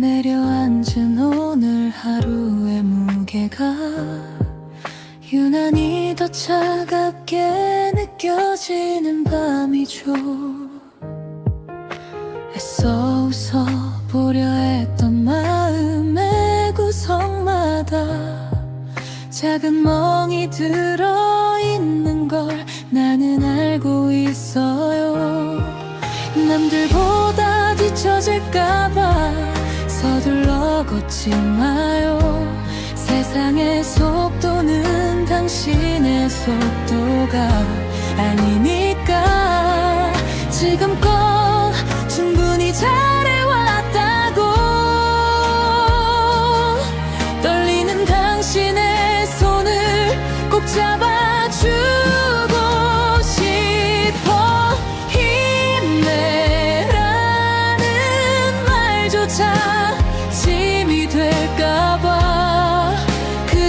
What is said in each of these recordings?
내려앉은 오늘 하루의 무게가 유난히 더 차갑게 느껴지는 밤이죠. 애써 웃어보려 했던 마음의 구석마다 작은 멍이 들어있는 걸 나는 알고 있어요. 남들보다 뒤처질까봐 서둘러 걷지 마요. 세상의 속도는 당신의 속도가 아니니까. 지금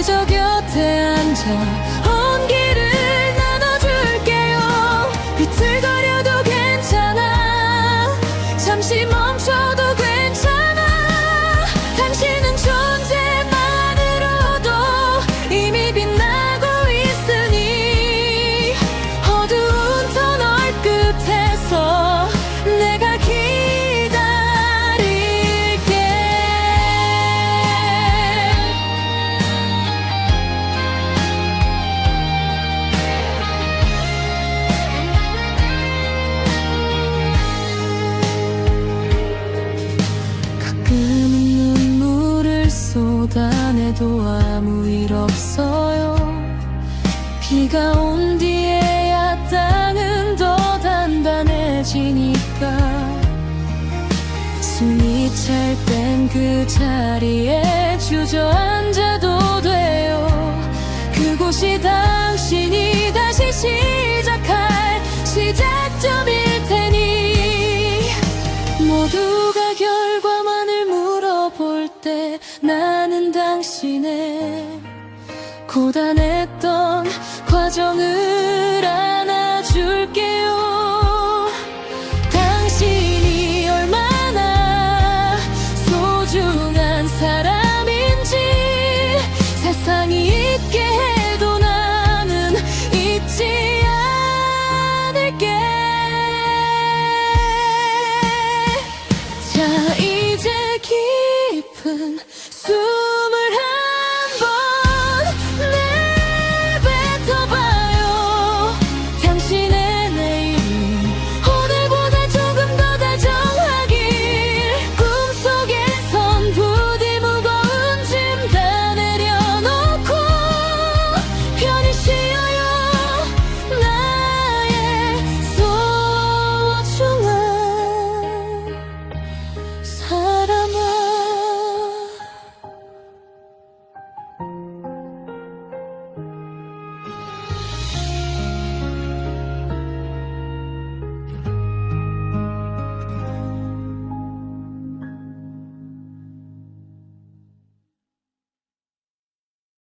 그저 곁에 앉아 온기를 나눠줄게요. 비틀거려도 괜찮아. 잠시 멈춰도 괜찮아. 당신은 존재만으로도 이미 빛나고 있으니 어두운 터널 끝에서 쏟아내도 아무 일 없어요. 비가 온 뒤에야 땅은 더 단단해지니까. 숨이 찰 땐 그 자리에 주저앉아도 돼요. 그곳이 당 당신의 고단했던 과정을 안아줄게요. 당신이 얼마나 소중한 사람인지 세상이 잊게 해도 나는 잊지 않을게. 자 이제 깊은